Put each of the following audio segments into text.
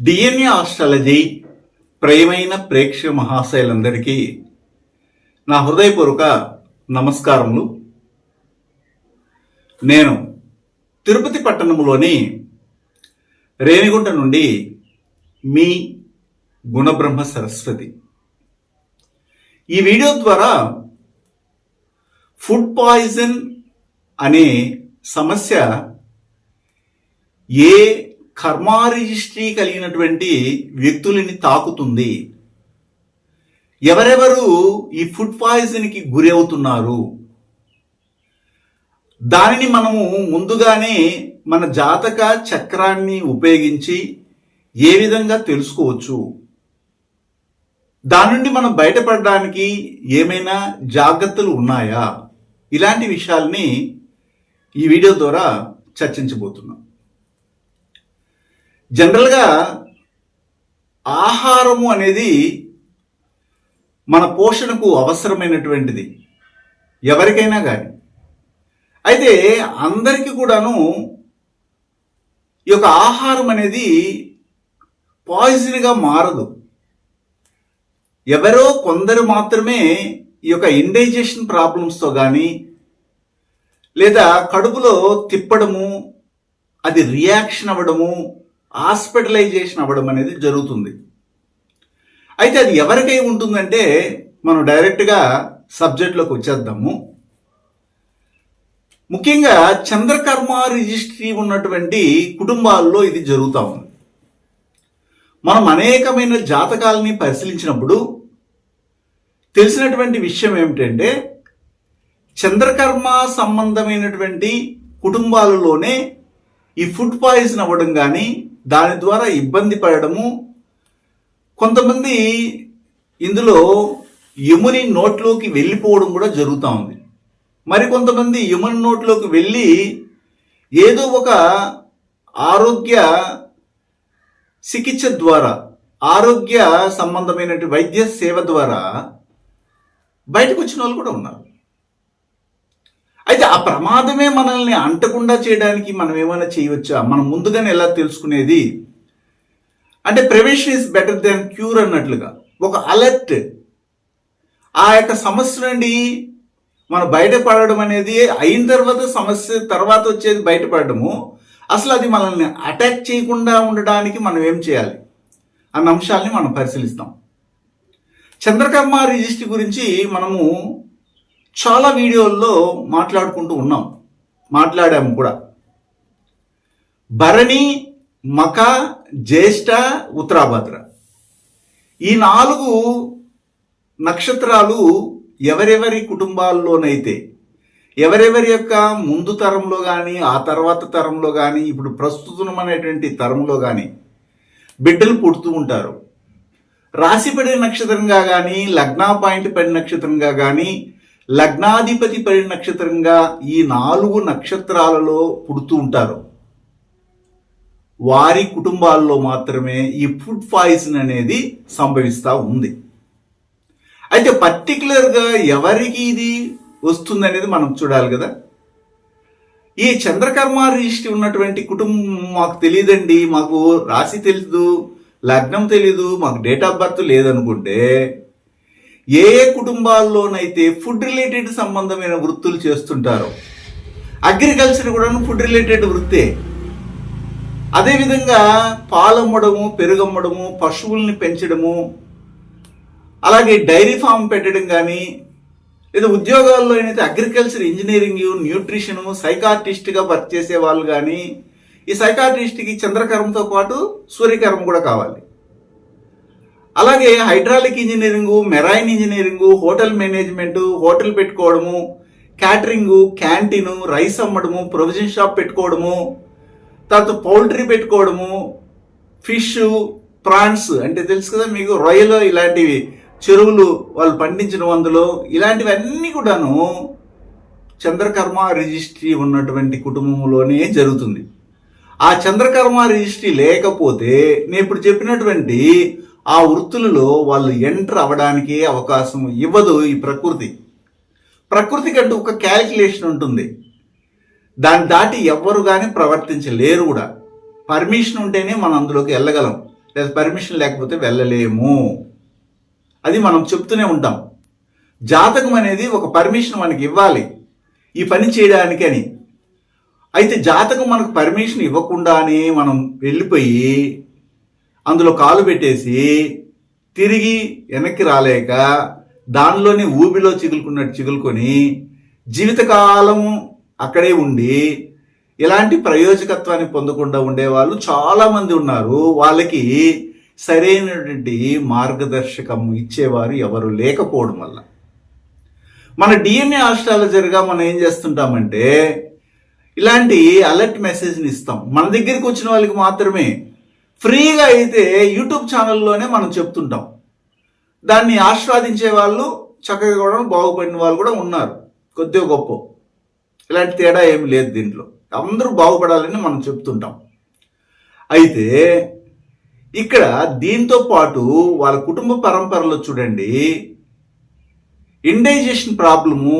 DNA astrology ప్రియమైన ప్రేక్షక మహాశయులందరికీ నా హృదయపూర్వక నమస్కారములు. నేను తిరుపతి పట్టణంలోని రేణిగుంట నుండి మీ గుణబ్రహ్మ సరస్వతి. ఈ వీడియో ద్వారా ఫుడ్ పాయిజన్ అనే సమస్య ఏ కర్మా రిజిస్ట్రీ కలిగినటువంటి వ్యక్తులని తాకుతుంది. ఎవరెవరు ఈ ఫుడ్ పాయిజన్కి గురి అవుతున్నారు? దానిని మనము ముందుగానే మన జాతక చక్రాన్ని ఉపయోగించి ఏ విధంగా తెలుసుకోవచ్చు? దాని నుండి మనం బయటపడడానికి ఏమైనా జాగ్రత్తలు ఉన్నాయా? ఇలాంటి విషయాల్ని ఈ వీడియో ద్వారా చర్చించబోతున్నాం. జనరల్గా ఆహారము అనేది మన పోషణకు అవసరమైనటువంటిది ఎవరికైనా కానీ అయితే అందరికీ కూడాను ఈ యొక్క ఆహారం అనేది పాయిజన్గా మారదు. ఎవరో కొందరు మాత్రమే ఈ యొక్క ఇండైజెషన్ ప్రాబ్లమ్స్తో కానీ లేదా కడుపులో తిప్పడము అది రియాక్షన్ అవ్వడము హాస్పిటలైజేషన్ అవ్వడం అనేది జరుగుతుంది. అయితే అది ఎవరికై ఉంటుందంటే మనం డైరెక్ట్గా సబ్జెక్ట్లోకి వచ్చేద్దాము. ముఖ్యంగా చంద్రకర్మ రిజిస్ట్రీ ఉన్నటువంటి కుటుంబాల్లో ఇది జరుగుతూ ఉంది. మనం అనేకమైన జాతకాలని పరిశీలించినప్పుడు తెలిసినటువంటి విషయం ఏమిటంటే చంద్రకర్మ సంబంధమైనటువంటి కుటుంబాలలోనే ఈ ఫుడ్ పాయిజన్ అవ్వడం కానీ దాని ద్వారా ఇబ్బంది పడడము. కొంతమంది ఇందులో యముని నోట్లోకి వెళ్ళిపోవడం కూడా జరుగుతూ ఉంది. మరి కొంతమంది యముని నోట్లోకి వెళ్ళి ఏదో ఒక ఆరోగ్య చికిత్స ద్వారా ఆరోగ్య సంబంధమైనటువంటి వైద్య సేవ ద్వారా బయటకు వచ్చిన వాళ్ళు కూడా ఉన్నారు. అయితే ఆ ప్రమాదమే మనల్ని అంటకుండా చేయడానికి మనం ఏమైనా చేయవచ్చా? మనం ముందుగానే ఎలా తెలుసుకునేది? అంటే prevention is better then cure అన్నట్లుగా. ఒక అలర్ట్ ఆ యొక్క సమస్య నుండి మనం బయటపడడం అనేది అయిన తర్వాత సమస్య తర్వాత వచ్చేది బయటపడము అసలు అది మనల్ని అటాక్ చేయకుండా ఉండడానికి మనం ఏం చేయాలి? అన్న అంశాలని మనం పరిశీలిస్తాం. చంద్రకర్మ రిజిస్ట్రీ గురించి మనము చాలా వీడియోల్లో మాట్లాడుకుంటూ ఉన్నాం. మాట్లాడాము కూడా. భరణి మక జ్యేష్ఠ ఉత్తరాభద్ర. ఈ నాలుగు నక్షత్రాలు ఎవరెవరి కుటుంబాల్లోనైతే ఎవరెవరి యొక్క ముందు తరంలో కానీ ఆ తర్వాత తరంలో కానీ ఇప్పుడు ప్రస్తుతం అనేటువంటి తరంలో కానీ బిడ్డలు పుడుతూ ఉంటారు. రాశి పడిన నక్షత్రంగా కానీ లగ్నా పాయింట్ పడిన నక్షత్రంగా కానీ లగ్నాధిపతి పడి నక్షత్రంగా ఈ నాలుగు నక్షత్రాలలో పుడుతూ ఉంటారు. వారి కుటుంబాల్లో మాత్రమే ఈ ఫుడ్ పాయిజన్ అనేది సంభవిస్తూ ఉంది. అయితే పర్టికులర్గా ఎవరికి ఇది వస్తుంది అనేది మనం చూడాలి కదా. ఈ చంద్రకర్మ రిజిస్ట్రీ ఉన్నటువంటి కుటుంబం మాకు తెలియదండి. మాకు రాశి తెలీదు లగ్నం తెలీదు మాకు డేట్ ఆఫ్ బర్త్ లేదనుకుంటే ఏ ఏ కుటుంబాల్లోనైతే ఫుడ్ రిలేటెడ్ సంబంధమైన వృత్తులు చేస్తుంటారో అగ్రికల్చర్ కూడా ఫుడ్ రిలేటెడ్ వృత్తే. అదేవిధంగా పాలమ్మడము పెరుగమ్మడము పశువుల్ని పెంచడము అలాగే డైరీ ఫామ్ పెట్టడం కానీ లేదా ఉద్యోగాల్లో అయితే అగ్రికల్చర్ ఇంజనీరింగ్ న్యూట్రిషను సైకాట్రిస్ట్గా వర్క్ చేసే వాళ్ళు కానీ ఈ సైకాట్రిస్ట్కి చంద్రకరంతో పాటు సూర్యకరం కూడా కావాలి. అలాగే hydraulic engineering marine engineering hotel management hotel పెట్టుకోవడము క్యాటరింగ్ క్యాంటీన్ రైస్ అమ్మడము ప్రొవిజన్ షాప్ పెట్టుకోవడము తర్వాత పౌల్ట్రీ పెట్టుకోవడము ఫిష్ ప్రాన్స్ అంటే తెలుసు కదా మీకు రొయ్యలు ఇలాంటివి చెరువులు వాళ్ళు పండించడం అందులో ఇలాంటివన్నీ కూడాను చంద్రకర్మ రిజిస్ట్రీ ఉన్నటువంటి కుటుంబంలోనే జరుగుతుంది. ఆ చంద్రకర్మ రిజిస్ట్రీ లేకపోతే నేను ఇప్పుడు చెప్పినటువంటి ఆ వృత్తులలో వాళ్ళు ఎంటర్ అవ్వడానికి అవకాశం ఇవ్వదు ఈ ప్రకృతి. ప్రకృతి కంటూ ఒక క్యాలిక్యులేషన్ ఉంటుంది. దాన్ని దాటి ఎవ్వరు కానీ ప్రవర్తించలేరు కూడా. పర్మిషన్ ఉంటేనే మనం అందులోకి వెళ్ళగలం. లేదా పర్మిషన్ లేకపోతే వెళ్ళలేము. అది మనం చెప్తూనే ఉంటాం. జాతకం అనేది ఒక పర్మిషన్ మనకి ఇవ్వాలి. ఈ పని చేయడానికి అని. అయితే జాతకం మనకు పర్మిషన్ ఇవ్వకుండానే మనం వెళ్ళిపోయి అందులో కాలు పెట్టేసి తిరిగి వెనక్కి రాలేక దానిలోనే ఊబిలో చిగులుకున్నట్టు చిగులుకొని జీవితకాలం అక్కడే ఉండి ఇలాంటి ప్రయోజకత్వాన్ని పొందకుండా ఉండేవాళ్ళు చాలామంది ఉన్నారు. వాళ్ళకి సరైనటువంటి మార్గదర్శకం ఇచ్చేవారు ఎవరు లేకపోవడం వల్ల. మన డిఎన్ఏ ఆస్ట్రాలజర్గా మనం ఏం చేస్తుంటామంటే ఇలాంటి అలర్ట్ మెసేజ్ని ఇస్తాం. మన దగ్గరికి వచ్చిన వాళ్ళకి మాత్రమే ఫ్రీగా అయితే యూట్యూబ్ ఛానల్లోనే మనం చెప్తుంటాం. దాన్ని ఆస్వాదించే వాళ్ళు చక్కగా కూడా బాగుపడిన వాళ్ళు కూడా ఉన్నారు. కొద్దిగా గొప్ప. ఇలాంటి తేడా ఏమి లేదు దీంట్లో. అందరూ బాగుపడాలని మనం చెప్తుంటాం. అయితే ఇక్కడ దీంతో పాటు వాళ్ళ కుటుంబ పరంపరలో చూడండి. ఇండైజేషన్ ప్రాబ్లము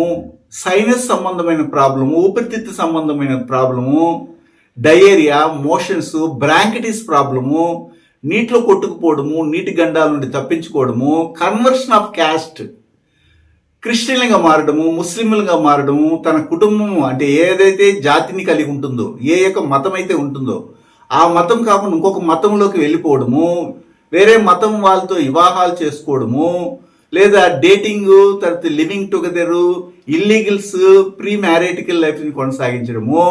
సైనస్ సంబంధమైన ప్రాబ్లము ఊపిరితిత్తు సంబంధమైన problem diarrhoea motions bronchitis problem నీటిలో కొట్టుకుపోవడము నీటి గండాల నుండి తప్పించుకోవడము కన్వర్షన్ ఆఫ్ క్యాస్ట్ క్రిస్టియన్లుగా మారడము ముస్లింలుగా మారడము తన కుటుంబము అంటే ఏదైతే జాతిని కలిగి ఉంటుందో ఏ యొక్క మతం అయితే ఉంటుందో ఆ మతం కాకుండా ఇంకొక మతంలోకి వెళ్ళిపోవడము వేరే మతం వాళ్ళతో వివాహాలు చేసుకోవడము లేదా డేటింగ్ తర్వాత living together illegals pre marital లైఫ్ని కొనసాగించడము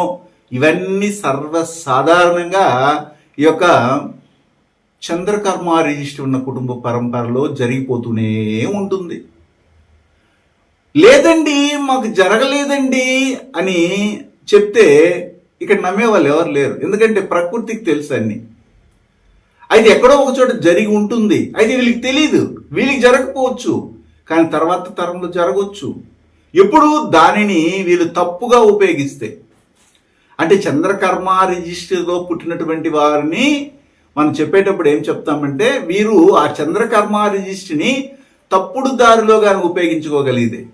ఇవన్నీ సర్వసాధారణంగా ఈ యొక్క చంద్రకర్మ రిజిస్టర్ ఉన్న కుటుంబ పరంపరలో జరిగిపోతూనే ఉంటుంది. లేదండి మాకు జరగలేదండి అని చెప్తే ఇక్కడ నమ్మే వాళ్ళు ఎవరు లేరు. ఎందుకంటే ప్రకృతికి తెలుసు అన్ని. అయితే ఎక్కడో ఒక చోట జరిగి ఉంటుంది. అయితే వీళ్ళకి తెలియదు వీళ్ళకి జరగకపోవచ్చు. కానీ తర్వాత తరంలో జరగవచ్చు ఎప్పుడు దానిని వీళ్ళు తప్పుగా ఉపయోగిస్తే. అంటే చంద్రకర్మ రిజిస్టర్లో పుట్టినటువంటి వారిని మనం చెప్పేటప్పుడు ఏం చెప్తామంటే వీరు ఆ చంద్రకర్మ రిజిస్ట్రిని తప్పుడు దారిలో కానీ ఉపయోగించుకోగలిగితే.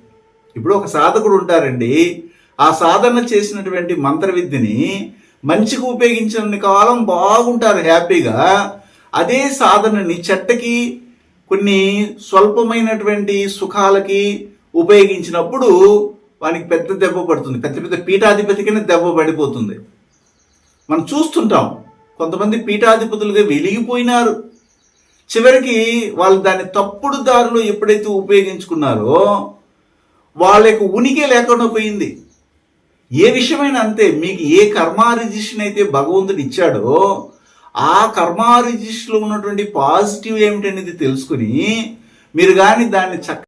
ఇప్పుడు ఒక సాధకుడు ఉంటారండి. ఆ సాధన చేసినటువంటి మంత్ర విద్యని మంచిగా ఉపయోగించిన కాలం బాగుంటారు హ్యాపీగా. అదే సాధనని చెట్టకి కొన్ని స్వల్పమైనటువంటి సుఖాలకి ఉపయోగించినప్పుడు వానికి పెద్ద దెబ్బ పడుతుంది. పెద్ద పెద్ద పీఠాధిపతికైనా దెబ్బ పడిపోతుంది. మనం చూస్తుంటాం కొంతమంది పీఠాధిపతులుగా వెలిగిపోయినారు. చివరికి వాళ్ళు దాన్ని తప్పుడు దారిలో ఎప్పుడైతే ఉపయోగించుకున్నారో వాళ్ళ యొక్క ఉనికి లేకుండా పోయింది. ఏ విషయమైనా అంతే మీకు ఏ కర్మ రిజిస్ట్రేషన్ అయితే భగవంతుడు ఇచ్చాడో ఆ కర్మ రిజిస్టర్లో ఉన్నటువంటి పాజిటివ్ ఏమిటనేది తెలుసుకుని మీరు కానీ దాన్ని చక్క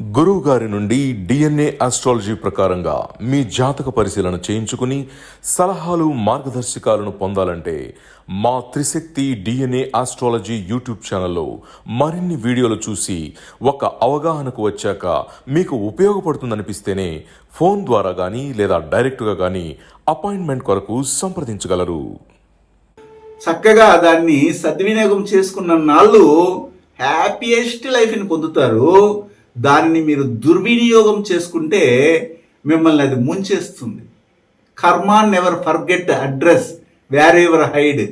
గురువు గారి నుండి డిఎన్ఏ ఆస్ట్రాలజీ ప్రకారంగా మీ జాతక పరిశీలన చేయించుకుని సలహాలు మార్గదర్శకాలను పొందాలంటే మా త్రిశక్తి డిఎన్ఏ ఆస్ట్రాలజీ యూట్యూబ్ ఛానల్లో మరిన్ని వీడియోలు చూసి ఒక అవగాహనకు వచ్చాక మీకు ఉపయోగపడుతుందనిపిస్తేనే ఫోన్ ద్వారా కానీ లేదా డైరెక్ట్గా కానీ అపాయింట్మెంట్ కొరకు సంప్రదించగలరు. చక్కగా దాన్ని సద్వినియోగం చేసుకున్న నాళ్ళు హ్యాపీయెస్ట్ లైఫ్ని పొందుతారు. దాన్ని మీరు దుర్వినియోగం చేసుకుంటే మిమ్మల్ని అది ముంచేస్తుంది. Karma never forget address wherever hide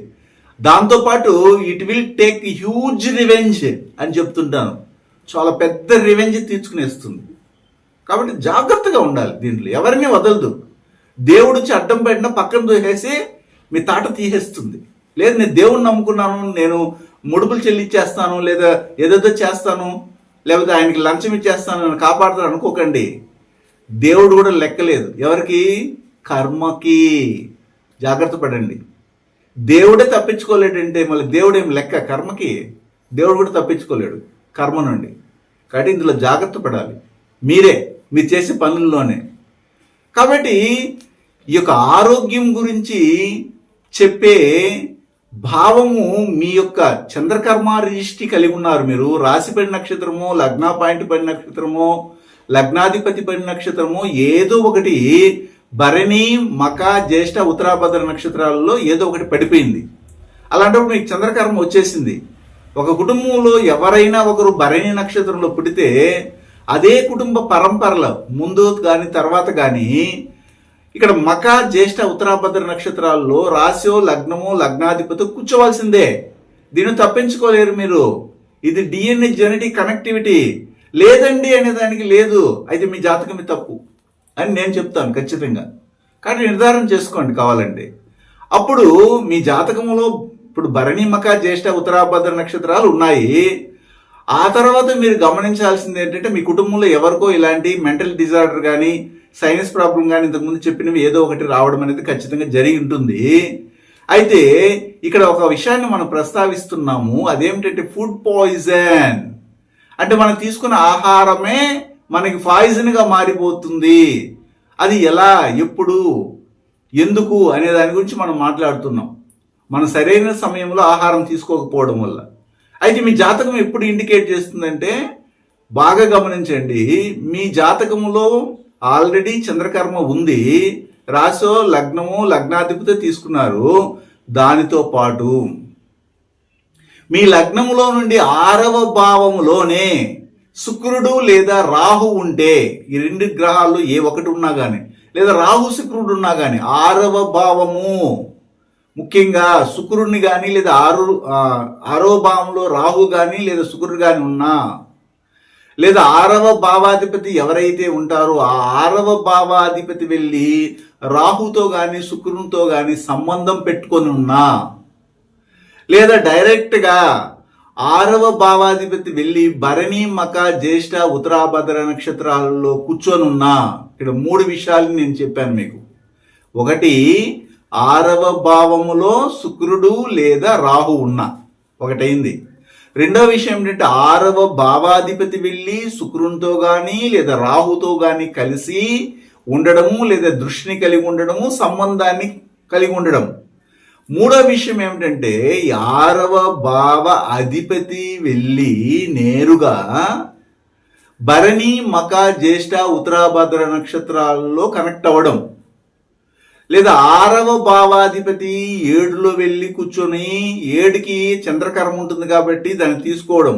దాంతోపాటు it will take huge revenge అని చెప్తుంటాను. చాలా పెద్ద రివెంజ్ తీర్చుకునేస్తుంది. కాబట్టి జాగ్రత్తగా ఉండాలి దీంట్లో. ఎవరిని వదలదు. దేవుడు నుంచి అడ్డం పెట్టిన పక్కన దూసేసి మీ తాట తీసేస్తుంది. లేదు నేను దేవుణ్ణి నమ్ముకున్నాను నేను ముడుపులు చెల్లిచ్చేస్తాను లేదా ఏదేదో చేస్తాను. లేకపోతే ఆయనకి లంచం ఇచ్చేస్తాను నన్ను కాపాడుతాను అనుకోకండి. దేవుడు కూడా లెక్కలేదు. ఎవరికి? కర్మకి. జాగ్రత్త పడండి. దేవుడే తప్పించుకోలేడంటే మళ్ళీ దేవుడు ఏం లెక్క? కర్మకి? దేవుడు కూడా తప్పించుకోలేడు కర్మ నుండి. కాబట్టి ఇందులో జాగ్రత్త పడాలి. మీరే మీరు చేసే పనుల్లోనే. కాబట్టి ఈ యొక్క ఆరోగ్యం గురించి చెప్పే భావము మీ యొక్క చంద్రకర్మ రిజిస్ట్రీ కలిగి ఉన్నారు మీరు. రాశిపడి నక్షత్రము లగ్న పాయింట్ పడి నక్షత్రము లగ్నాధిపతి పడి నక్షత్రము ఏదో ఒకటి భరణి మక జ్యేష్ఠ ఉత్తరాభద్ర నక్షత్రాలలో ఏదో ఒకటి పడిపోయింది. అలాంటప్పుడు మీకు చంద్రకర్మ వచ్చేసింది. ఒక కుటుంబంలో ఎవరైనా ఒకరు భరణి నక్షత్రంలో పుడితే అదే కుటుంబ పరంపరలో ముందు కానీ తర్వాత కానీ ఇక్కడ మక జ్యేష్ఠ ఉత్తరాభద్ర నక్షత్రాల్లో రాశో లగ్నమో లగ్నాధిపతి కూర్చోవలసిందే. దీన్ని తప్పించుకోలేరు మీరు. ఇది డిఎన్ఏ జెనెటిక్ కనెక్టివిటీ లేదండి అనే దానికి లేదు. అయితే మీ జాతకమే తప్పు అని నేను చెప్తాను ఖచ్చితంగా. కానీ నిర్ధారణ చేసుకోండి కావాలండి అప్పుడు మీ జాతకంలో ఇప్పుడు భరణి మక జ్యేష్ఠ ఉత్తరాభద్ర నక్షత్రాలు ఉన్నాయి. ఆ తర్వాత మీరు గమనించాల్సింది ఏంటంటే మీ కుటుంబంలో ఎవరికో ఇలాంటి మెంటల్ డిజార్డర్ కానీ సైనస్ ప్రాబ్లం కానీ ఇంతకుముందు చెప్పినవి ఏదో ఒకటి రావడం అనేది ఖచ్చితంగా జరిగి ఉంటుంది. అయితే ఇక్కడ ఒక విషయాన్ని మనం ప్రస్తావిస్తున్నాము. అదేమిటంటే ఫుడ్ పాయిజన్. అంటే మనం తీసుకున్న ఆహారమే మనకి పాయిజన్గా మారిపోతుంది. అది ఎలా ఎప్పుడు ఎందుకు అనే దాని గురించి మనం మాట్లాడుతున్నాం. మనం సరైన సమయంలో ఆహారం తీసుకోకపోవడం వల్ల. అయితే మీ జాతకం ఎప్పుడు ఇండికేట్ చేస్తుందంటే బాగా గమనించండి. మీ జాతకములో ఆల్రెడీ చంద్రకర్మ ఉంది రాసో లగ్నము లగ్నాధిపతి తీసుకున్నారు దానితో పాటు మీ లగ్నములో నుండి ఆరవ భావములోనే శుక్రుడు లేదా రాహు ఉంటే ఈ రెండు గ్రహాలు ఏ ఒకటి ఉన్నా కానీ లేదా రాహు శుక్రుడు ఉన్నా కానీ ఆరవ భావము. ముఖ్యంగా శుక్రుడిని కానీ లేదా ఆరు ఆరవ ఆరో భావంలో రాహు కానీ లేదా శుక్రుడు కానీ ఉన్నా లేదా ఆరవ భావాధిపతి ఎవరైతే ఉంటారో ఆ ఆరవ భావాధిపతి వెళ్ళి రాహుతో కానీ శుక్రునితో కానీ సంబంధం పెట్టుకొని ఉన్నా లేదా డైరెక్ట్గా ఆరవ భావాధిపతి వెళ్ళి భరణి మక జ్యేష్ఠ ఉత్తరాభద్ర నక్షత్రాలలో కూర్చొని ఉన్నా ఇక్కడ మూడు విషయాలు నేను చెప్పాను మీకు. ఒకటి ఆరవ భావములో శుక్రుడు లేదా రాహు ఉన్నా. ఒకటైంది. రెండవ విషయం ఏంటంటే ఆరవ భావాధిపతి వెళ్ళి శుక్రునితో కానీ లేదా రాహుతో కానీ కలిసి ఉండడము లేదా దృష్టిని కలిగి ఉండడము సంబంధాన్ని కలిగి ఉండడం. మూడో విషయం ఏమిటంటే ఆరవ భావ అధిపతి వెళ్ళి నేరుగా భరణి మక జ్యేష్ఠ ఉత్తరాభద్ర నక్షత్రాల్లో కనెక్ట్ అవ్వడం. లేదా ఆరవ భావాధిపతి ఏడులో వెళ్ళి కూర్చొని ఏడుకి చంద్రకరం ఉంటుంది కాబట్టి దాన్ని తీసుకోవడం.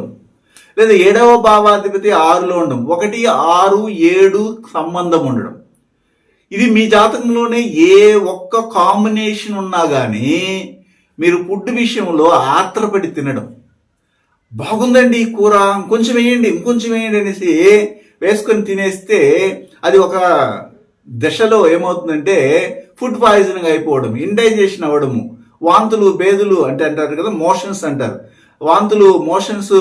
లేదా ఏడవ భావాధిపతి ఆరులో ఉండడం. ఒకటి ఆరు ఏడు సంబంధం ఉండడం. ఇది మీ జాతకంలోనే ఏ ఒక్క కాంబినేషన్ ఉన్నా కానీ మీరు ఫుడ్ విషయంలో ఆత్రపడి తినడం. బాగుందండి ఈ కూర ఇంకొంచెం వేయండి ఇంకొంచెం వేయండి అనేసి వేసుకొని తినేస్తే అది ఒక దశలో ఏమవుతుందంటే ఫుడ్ పాయిజనింగ్ అయిపోవడం ఇండైజేషన్ అవ్వడము. వాంతులు బేదులు అంటే అంటారు కదా మోషన్స్ అంటారు. వాంతులు మోషన్స్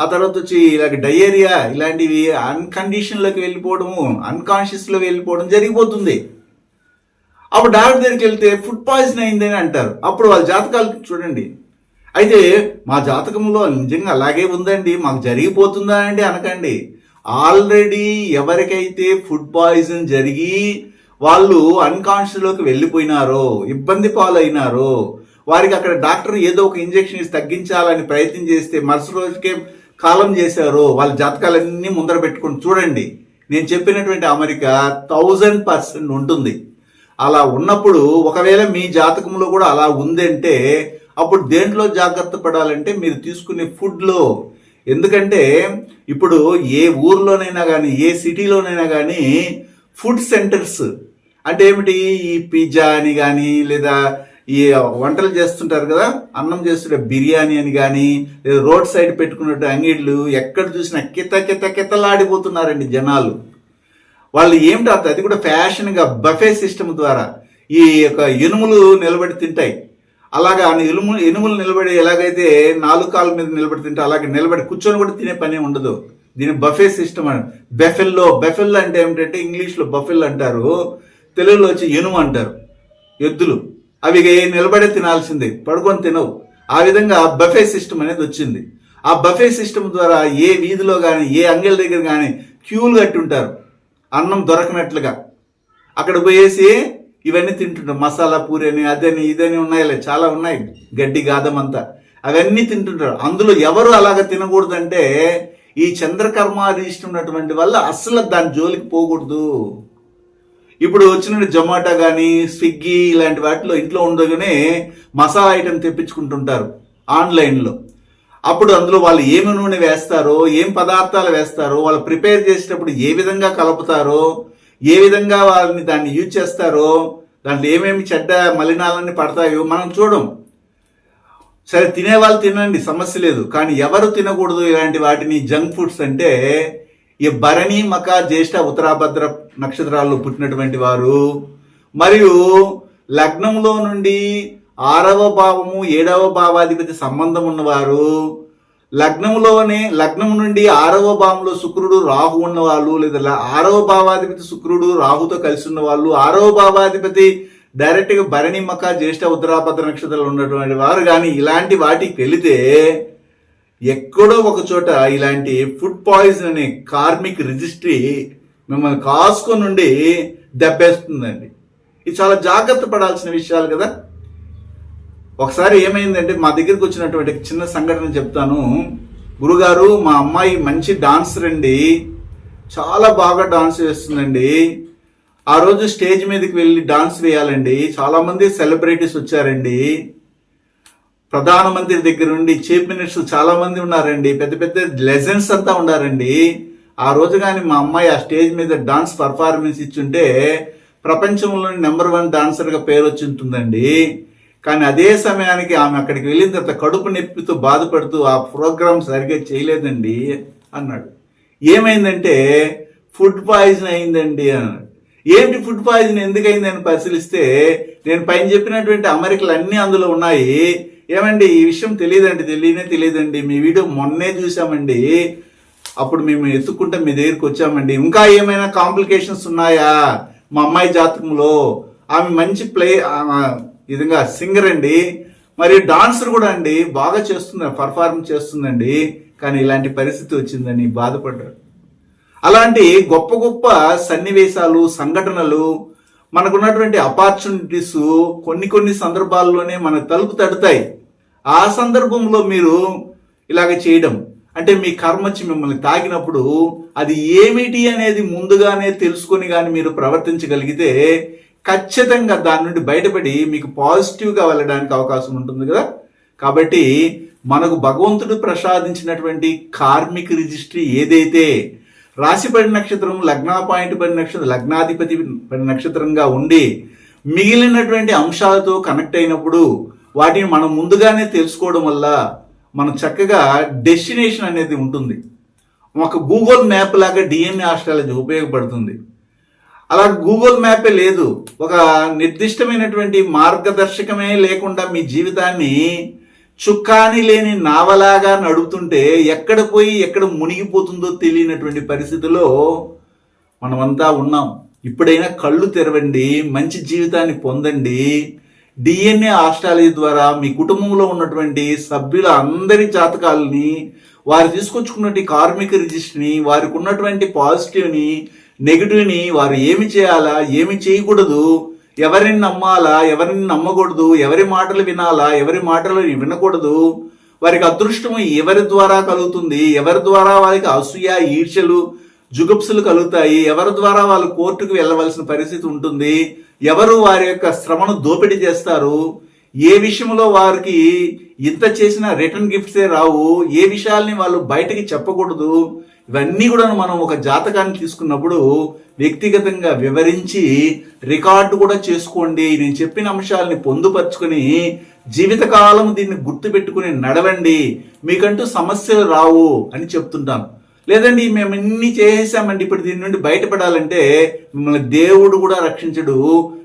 ఆ తర్వాత వచ్చి ఇలాగ డయేరియా ఇలాంటివి అన్కండిషన్లోకి వెళ్ళిపోవడము అన్కాన్షియస్లో వెళ్ళిపోవడం జరిగిపోతుంది. అప్పుడు డాక్టర్ దగ్గరికి వెళ్తే ఫుడ్ పాయిజన్ అయిందని అంటారు. అప్పుడు వాళ్ళ జాతకాలు చూడండి. అయితే మా జాతకంలో నిజంగా అలాగే ఉందండి మాకు జరిగిపోతుందా అండి అనకండి. ఆల్రెడీ ఎవరికైతే ఫుడ్ పాయిజన్ జరిగి వాళ్ళు అన్కాన్షియస్లోకి వెళ్ళిపోయినారో ఇబ్బంది పాలైనారో వారికి అక్కడ డాక్టర్ ఏదో ఒక ఇంజెక్షన్ ఇచ్చి తగ్గించాలని ప్రయత్నం చేస్తే మరుసటి రోజుకే కాలం చేశారో వాళ్ళ జాతకాలన్నీ ముందర పెట్టుకొని చూడండి. నేను చెప్పినటువంటి అమెరికా థౌజండ్ పర్సెంట్ ఉంటుంది. అలా ఉన్నప్పుడు ఒకవేళ మీ జాతకంలో కూడా అలా ఉందంటే అప్పుడు దేంట్లో జాగ్రత్త పడాలంటే మీరు తీసుకునే ఫుడ్లో ఎందుకంటే ఇప్పుడు ఏ ఊర్లోనైనా కానీ ఏ సిటీలోనైనా కానీ ఫుడ్ సెంటర్స్ అంటే ఏమిటి? ఈ పిజ్జా అని కానీ లేదా ఈ వంటలు చేస్తుంటారు కదా అన్నం చేస్తుంటే బిర్యానీ అని కానీ లేదా రోడ్ సైడ్ పెట్టుకున్నట్టు అంగిళ్ళు ఎక్కడ చూసినా కిత కిత కితలాడిపోతున్నారండి జనాలు. వాళ్ళు ఏమిటి అది కూడా ఫ్యాషన్గా బఫే సిస్టమ్ ద్వారా ఈ యొక్క ఎనుములు నిలబడి తింటాయి. అలాగా ఎనుము ఎనుములు నిలబడి ఎలాగైతే నాలుగు కాళ్ళ మీద నిలబడి తింటే అలాగే నిలబడి కూర్చొని కూడా తినే పని ఉండదు. దీని బఫే సిస్టమ్ అని. బెఫెల్లో బెఫెల్ అంటే ఏమిటంటే ఇంగ్లీష్లో బఫెల్ అంటారు. తెలుగులో వచ్చి ఎనుము అంటారు. ఎద్దులు. అవి నిలబడే తినాల్సిందే. పడుకొని తినవు. ఆ విధంగా బఫే సిస్టమ్ అనేది వచ్చింది. ఆ బఫే సిస్టమ్ ద్వారా ఏ వీధిలో కానీ ఏ అంగళ్ళ దగ్గర కానీ క్యూలు కట్టి ఉంటారు. అన్నం దొరకనట్లుగా. అక్కడ పోయేసి ఇవన్నీ తింటుంటారు మసాలా పూరి అని అదని ఇదని ఉన్నాయిలే చాలా ఉన్నాయి. గడ్డి గాదం అంతా. అవన్నీ తింటుంటారు. అందులో ఎవరు అలాగ తినకూడదంటే ఈ చంద్రకర్మాధీష్టం ఉన్నటువంటి వల్ల అస్సలు దాని జోలికి పోకూడదు. ఇప్పుడు వచ్చిన జొమాటో కానీ స్విగ్గీ ఇలాంటి వాటిలో ఇంట్లో ఉండగానే మసాలా ఐటెం తెప్పించుకుంటుంటారు ఆన్లైన్లో. అప్పుడు అందులో వాళ్ళు ఏమి నూనె వేస్తారో ఏం పదార్థాలు వేస్తారో వాళ్ళు ప్రిపేర్ చేసేటప్పుడు ఏ విధంగా కలుపుతారో ఏ విధంగా వాళ్ళని దాన్ని యూజ్ చేస్తారో దాంట్లో ఏమేమి చెడ్డ మలినాలన్నీ పడతాయో మనం చూడం. సరే తినేవాళ్ళు తినండి సమస్య లేదు. కానీ ఎవరు తినకూడదు ఇలాంటి వాటిని జంక్ ఫుడ్స్ అంటే ఈ భరణి మక జ్యేష్ఠ ఉత్తరాభద్ర నక్షత్రాల్లో పుట్టినటువంటి వారు మరియు లగ్నంలో నుండి ఆరవ భావము ఏడవ భావాధిపతి సంబంధం ఉన్నవారు లగ్నంలోనే లగ్నం నుండి ఆరవ భావంలో శుక్రుడు రాహు ఉన్నవాళ్ళు లేదా ఆరవ భావాధిపతి శుక్రుడు రాహుతో కలిసి ఉన్న వాళ్ళు ఆరవ భావాధిపతి డైరెక్ట్గా భరణి మక జ్యేష్ఠ ఉత్తరాభద్ర నక్షత్రాలు ఉన్నటువంటి వారు. కానీ ఇలాంటి వాటికి వెళితే ఎక్కడో ఒక చోట ఇలాంటి ఫుడ్ పాయిజన్ అనే కార్మిక్ రిజిస్ట్రీ మిమ్మల్ని కాసుకొని నుండి దెబ్బేస్తుందండి. ఇది చాలా జాగ్రత్త పడాల్సిన విషయాలు కదా. ఒకసారి ఏమైందంటే మా దగ్గరికి వచ్చినటువంటి చిన్న సంఘటన చెప్తాను. గురుగారు మా అమ్మాయి మంచి డాన్సర్ అండి చాలా బాగా డాన్స్ వేస్తుందండి ఆ రోజు స్టేజ్ మీదకి వెళ్ళి డాన్స్ వేయాలండి. చాలామంది సెలబ్రిటీస్ వచ్చారండి. ప్రధానమంత్రి దగ్గర నుండి చీఫ్ మినిస్టర్ చాలామంది ఉన్నారండి. పెద్ద పెద్ద లెజెండ్స్ అంతా ఉన్నారండి. ఆ రోజు కానీ మా అమ్మాయి ఆ స్టేజ్ మీద డాన్స్ పర్ఫార్మెన్స్ ఇచ్చుంటే ప్రపంచంలోని నెంబర్ వన్ డాన్సర్గా పేరు వచ్చి ఉంటుందండి కానీ అదే సమయానికి ఆమె అక్కడికి వెళ్ళిన తర్వాత కడుపు నొప్పితో బాధపడుతూ ఆ ప్రోగ్రామ్ సరిగ్గా చేయలేదండి అన్నాడు. ఏమైందంటే ఫుడ్ పాయిజన్ అయిందండి అన్నాడు. ఏంటి ఫుడ్ పాయిజన్? ఎందుకైందని పరిశీలిస్తే నేను పైన చెప్పినటువంటి అమెరికలు అన్నీ అందులో ఉన్నాయి. ఏమండి ఈ విషయం తెలియదండి తెలియనే తెలియదండి. మీ వీడియో మొన్నే చూసామండి అప్పుడు మేము ఎత్తుక్కుంటే మీ దగ్గరికి వచ్చామండి. ఇంకా ఏమైనా కాంప్లికేషన్స్ ఉన్నాయా? మా అమ్మాయి జాతకంలో. ఆమె మంచి ప్లే విధంగా సింగర్ అండి. మరి డాన్సర్ కూడా అండి బాగా చేస్తుంది పర్ఫార్మ్ చేస్తుందండి. కానీ ఇలాంటి పరిస్థితి వచ్చిందని బాధపడ్డాడు అలాంటి గొప్ప గొప్ప సన్నివేశాలు సంఘటనలు మనకున్నటువంటి అపార్చునిటీస్ కొన్ని కొన్ని సందర్భాల్లోనే మన తలుపు తడతాయి. ఆ సందర్భంలో మీరు ఇలాగ చేయడం అంటే మీ కర్మ వచ్చి మిమ్మల్ని తాకినప్పుడు అది ఏమిటి అనేది ముందుగానే తెలుసుకొని కానీ మీరు ప్రవర్తించగలిగితే ఖచ్చితంగా దాని నుండి బయటపడి మీకు పాజిటివ్గా వెళ్ళడానికి అవకాశం ఉంటుంది కదా? కాబట్టి మనకు భగవంతుడు ప్రసాదించినటువంటి కార్మిక రిజిస్ట్రీ ఏదైతే రాశిపడి నక్షత్రం లగ్న పాయింట్ పడి నక్షత్రం లగ్నాధిపతి పడి నక్షత్రంగా ఉండి మిగిలినటువంటి అంశాలతో కనెక్ట్ అయినప్పుడు వాటిని మనం ముందుగానే తెలుసుకోవడం వల్ల మనం చక్కగా డెస్టినేషన్ అనేది ఉంటుంది. ఒక గూగుల్ మ్యాప్ లాగా డిఎన్ఏ ఆస్ట్రాలజీ ఉపయోగపడుతుంది. అలా గూగుల్ మ్యాపే లేదు. ఒక నిర్దిష్టమైనటువంటి మార్గదర్శకమే లేకుండా మీ జీవితాన్ని చుక్కాని లేని నావలాగా నడుపుతుంటే ఎక్కడ పోయి ఎక్కడ మునిగిపోతుందో తెలియనటువంటి పరిస్థితిలో మనమంతా ఉన్నాం. ఇప్పుడైనా కళ్ళు తెరవండి మంచి జీవితాన్ని పొందండి. డిఎన్ఏ ఆస్ట్రాలజీ ద్వారా మీ కుటుంబంలో ఉన్నటువంటి సభ్యుల అందరి జాతకాలని వారు తీసుకొచ్చుకున్నటువంటి కార్మిక రిజిస్ట్రీని వారికి ఉన్నటువంటి పాజిటివ్ని నెగిటివ్ని వారు ఏమి చేయాలా ఏమి చేయకూడదు ఎవరిని నమ్మాలా ఎవరిని నమ్మకూడదు ఎవరి మాటలు వినాలా ఎవరి మాటలు వినకూడదు. వారికి అదృష్టం ఎవరి ద్వారా కలుగుతుంది ఎవరి ద్వారా వారికి అసూయ ఈర్షలు జుగుప్సులు కలుగుతాయి ఎవరి ద్వారా వాళ్ళు కోర్టుకు వెళ్ళవలసిన పరిస్థితి ఉంటుంది ఎవరు వారి యొక్క శ్రమను దోపిడీ చేస్తారు ఏ విషయంలో వారికి ఇంత చేసిన రిటర్న్ గిఫ్ట్సే రావు ఏ విషయాల్ని వాళ్ళు బయటకి చెప్పకూడదు ఇవన్నీ కూడా మనం ఒక జాతకాన్ని తీసుకున్నప్పుడు వ్యక్తిగతంగా వివరించి రికార్డు కూడా చేసుకోండి. నేను చెప్పిన అంశాలని పొందుపరుచుకొని జీవితకాలం దీన్ని గుర్తుపెట్టుకుని నడవండి. మీకంటూ సమస్యలు రావు అని చెప్తుంటాం. లేదండి మేము ఇన్ని చేసేసామండి ఇప్పుడు దీని నుండి బయటపడాలంటే మిమ్మల్ని దేవుడు కూడా రక్షించడు.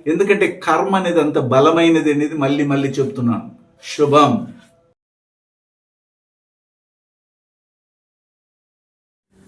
ఎందుకంటే కర్మ అనేది అంత బలమైనది అనేది మళ్ళీ మళ్ళీ చెప్తున్నాను. శుభం.